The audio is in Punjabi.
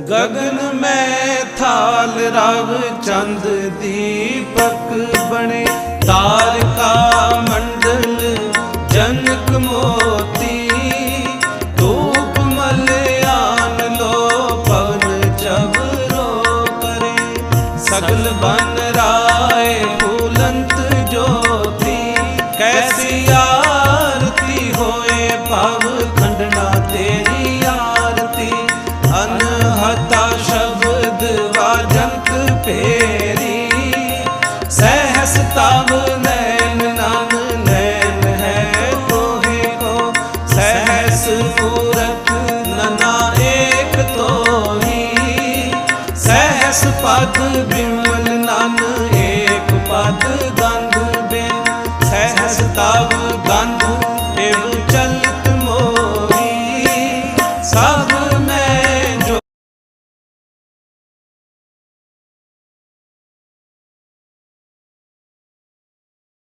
ਗਗਨ ਮੈਂ ਥਾਲ ਰਵ ਚੰਦ ਦੀਪਕ ਬਣੇ, ਤਾਰਕਾ ਮੰਡਲ ਜਨਕ ਮੋਤੀ ਧੂਪ ਮਲਿਆਨ ਲੋ ਪਵਨ ਜਬਰੋ ਕਰੇ ਸਗਲ ਬਨ ਰਾਏ ਫੂਲੰਤ ਜੋਤੀ, ਕੈਸੀ ਆ ਤੇਰੀ। ਸਹਸ ਤਵ ਨੈਣ ਨਾਮ ਨੈਣ ਹੈ ਤੋਹੇ ਕੋ। ਸਹਸ ਏਕ ਤੋਹੀ। ਸਹਸ ਪਦ ਬਿਮਲ ਨਾਨਕ ਏਕ